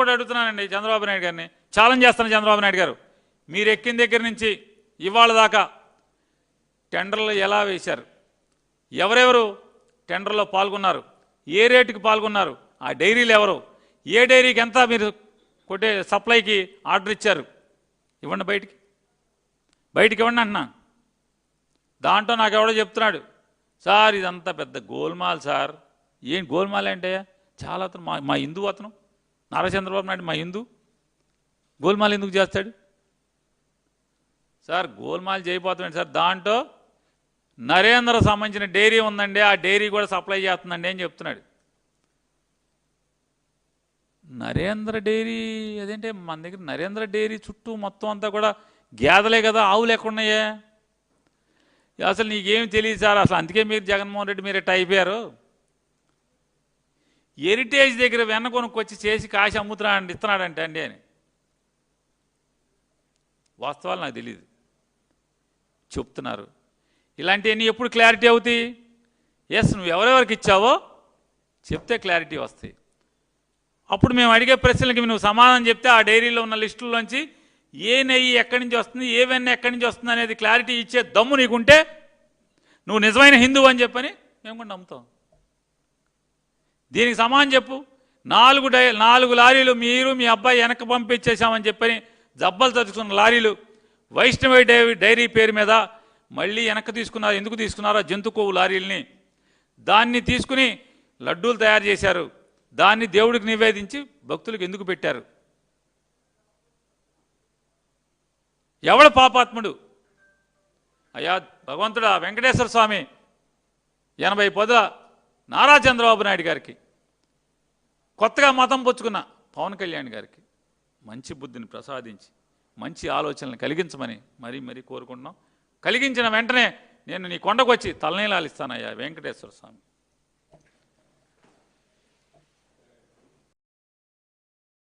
కూడా అడుగుతున్నానండి చంద్రబాబు నాయుడు గారిని. ఛాలెంజ్ చేస్తాను చంద్రబాబు నాయుడు గారు. మీరు ఎక్కిన దగ్గర నుంచి ఇవాళ దాకా టెండర్లు ఎలా వేశారు? ఎవరెవరు టెండర్లో పాల్గొన్నారు? ఏ రేటుకి పాల్గొన్నారు? ఆ డైరీలు ఎవరు? ఏ డైరీకి ఎంత మీరు కొట్టే సప్లైకి ఆర్డర్ ఇచ్చారు? ఇవ్వండి బయటికి. బయటికి ఇవ్వండి అంటున్నా. దాంట్లో నాకు ఎవడో చెప్తున్నాడు. సార్ ఇదంతా పెద్ద గోల్మాల్ సార్. ఏం గోల్మాల్ అంటే? చాలా అతను మా మా హిందూ అతను. నారా చంద్రబాబు నాయుడు మా హిందూ. గోల్మాల్ ఎందుకు చేస్తాడు? సార్ గోల్మాల్ చేయబోతున్నాడు సార్. దాంట్లో నరేంద్ర సంబంధించిన డైరీ ఉందండి ఆ డైరీ కూడా సప్లై చేస్తుందండి అని చెప్తున్నాడు. నరేంద్ర డైరీ అదేంటే మన దగ్గర నరేంద్ర డైరీ చుట్టూ మొత్తం అంతా కూడా గేదలే కదా ఆవులు ఎక్కడున్నాయే అసలు నీకేం తెలియదు సార్ అసలు అందుకే మీరు జగన్మోహన్ రెడ్డి మీరు ఇట్ట అయిపోయారు హెరిటేజ్ దగ్గర వెన్న కొనుక్కొచ్చి చేసి కాసి అమ్ముతున్నాడు ఇస్తున్నాడంటే అండి అని. వాస్తవాలు నాకు తెలియదు చెప్తున్నారు. ఇలాంటివన్నీ ఎప్పుడు క్లారిటీ అవుతాయి? ఎస్ నువ్వు ఎవరెవరికి ఇచ్చావో చెప్తే క్లారిటీ వస్తాయి. అప్పుడు మేము అడిగే ప్రశ్నలకి నువ్వు సమాధానం చెప్తే ఆ డైరీలో ఉన్న లిస్టుల్లోంచి ఏ నెయ్యి ఎక్కడి నుంచి వస్తుంది ఏ వెన్న ఎక్కడి నుంచి వస్తుంది అనేది క్లారిటీ ఇచ్చే దమ్ము నీకుంటే నువ్వు నిజమైన హిందువు అని చెప్పని మేము కూడా నమ్ముతాం. దీనికి సమానం చెప్పు. నాలుగు డై నాలుగు లారీలు మీరు మీ అబ్బాయి వెనక్కి పంపించేశామని చెప్పని జబ్బలు తరుచుకున్న లారీలు వైష్ణవి డై డైరీ పేరు మీద మళ్ళీ వెనక్కి తీసుకున్నారు ఎందుకు తీసుకున్నారో జంతు కొవ్వు లారీల్ని. దాన్ని తీసుకుని లడ్డూలు తయారు చేశారు. దాన్ని దేవుడికి నివేదించి భక్తులకు ఎందుకు పెట్టారు? ఎవడు పాపాత్ముడు? అయ్యా భగవంతుడా వెంకటేశ్వర స్వామి ఎనభై పద నారా చంద్రబాబు నాయుడు గారికి. కొత్తగా మతం పుచ్చుకున్న పవన్ కళ్యాణ్ గారికి మంచి బుద్ధిని ప్రసాదించి మంచి ఆలోచనలు కలిగించమని మరీ మరీ కోరుకుంటున్నాం. కలిగించిన వెంటనే నేను నీ కొండకు వచ్చి తలనీలాలు ఇస్తానయ్యా వెంకటేశ్వర స్వామి.